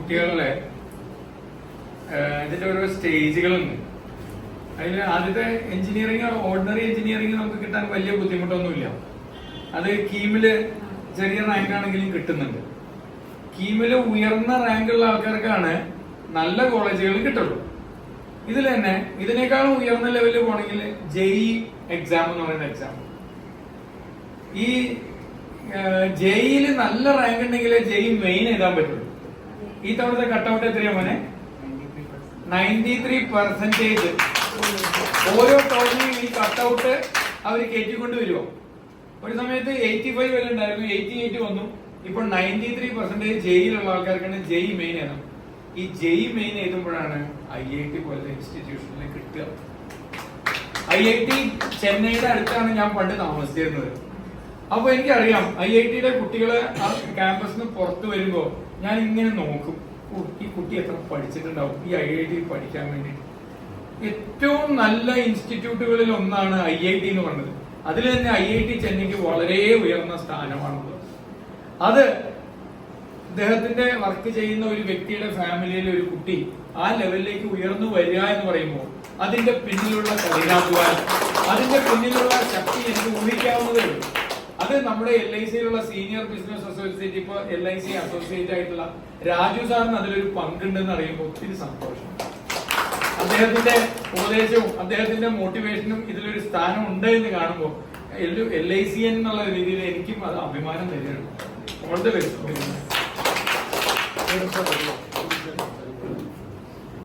കുട്ടികളിലെ ഏഹ്, ഇതിന്റെ ഓരോ സ്റ്റേജുകളുണ്ട്. അതിൽ ആദ്യത്തെ എഞ്ചിനീയറിംഗ് ഓർഡിനറി എഞ്ചിനീയറിംഗ് നമുക്ക് കിട്ടാൻ വലിയ ബുദ്ധിമുട്ടൊന്നുമില്ല. അത് കീമിൽ ചെറിയ റാങ്ക് ആണെങ്കിലും കിട്ടുന്നുണ്ട്. കീമിൽ ഉയർന്ന റാങ്കുള്ള ആൾക്കാർക്കാണ് നല്ല കോളേജുകളിൽ കിട്ടുള്ളൂ. ഇതിൽ തന്നെ ഇതിനേക്കാളും ഉയർന്ന ലെവലിൽ പോകണമെങ്കിൽ ജെഇ എക്സാം എന്ന് പറയുന്ന എക്സാം ഈ ജെയിൽ നല്ല റാങ്ക് ഉണ്ടെങ്കിൽ ജെഇ മെയിൻ എഴുതാൻ പറ്റുള്ളൂ. ഈ തവണത്തെ കട്ടൗട്ട് എത്രയാ മോനെ? നയന്റി ത്രീ പെർസെന്റേജ് ഓരോ തവണയും ഈ കട്ടൗട്ട് അവർ കയറ്റിക്കൊണ്ട് വരുമോ ഒരു സമയത്ത് എയ്റ്റി ഫൈവ് വരെ ഉണ്ടായിരുന്നു എയ്റ്റി എയ്റ്റ് വന്നു. ഇപ്പോൾ നയന്റി ത്രീ പെർസെന്റേജ് ജെയിലുള്ള ആൾക്കാർക്കാണ് ജെയ് മെയിൻ ആണ് ഈ ജെയ് മെയിൻ എഴുതുമ്പോഴാണ് ഐ ഐ ടി പോലത്തെ ഇൻസ്റ്റിറ്റ്യൂഷനിൽ കിട്ടുക. ഐ ഐ ടി ചെന്നൈയുടെ അടുത്താണ് ഞാൻ പണ്ട് താമസിച്ചിരുന്നത്. അപ്പൊ എനിക്കറിയാം ഐ ഐ ടിയുടെ കുട്ടികളെ ആ ക്യാമ്പസിന് പുറത്ത് വരുമ്പോ ഞാൻ ഇങ്ങനെ നോക്കും. ഈ കുട്ടി എത്ര പഠിച്ചിട്ടുണ്ടാവും? ഈ ഐ ഐ ടി പഠിക്കാൻ വേണ്ടി ഏറ്റവും നല്ല ഇൻസ്റ്റിറ്റ്യൂട്ടുകളിൽ ഒന്നാണ് ഐ ഐ ടി എന്ന് പറഞ്ഞത്. അതിൽ തന്നെ ഐ ഐ ടി ചെന്നൈക്ക് വളരെ ഉയർന്ന സ്ഥാനമാണുള്ളത്. അത് അദ്ദേഹത്തിന്റെ വർക്ക് ചെയ്യുന്ന ഒരു വ്യക്തിയുടെ ഫാമിലിയിലെ ഒരു കുട്ടി ആ ലെവലിലേക്ക് ഉയർന്നു വരിക എന്ന് പറയുമ്പോൾ അതിന്റെ പിന്നിലുള്ള കഠിനാധ്വാനം അതിന്റെ പിന്നിലുള്ള ശക്തി എനിക്ക് ഊഹിക്കാവുന്നതേ ഉള്ളൂ. അത് നമ്മുടെ എൽ ഐ സിയിലുള്ള സീനിയർ ബിസിനസ് അസോസിയേറ്റ് ഇപ്പൊ എൽ ഐ സി അസോസിയേറ്റ് ആയിട്ടുള്ള രാജു സാറിന് അതിലൊരു പങ്കുണ്ടെന്ന് അറിയുമ്പോൾ ഒത്തിരി സന്തോഷം. അദ്ദേഹത്തിന്റെ ഉപദേശവും അദ്ദേഹത്തിന്റെ മോട്ടിവേഷനും ഇതിലൊരു സ്ഥാനം ഉണ്ട് എന്ന് കാണുമ്പോൾ എൽ ഐ സി എന്നുള്ള രീതിയിൽ എനിക്കും അത് അഭിമാനം തരുന്നുണ്ട് ഓൾ ബെസ്റ്റ്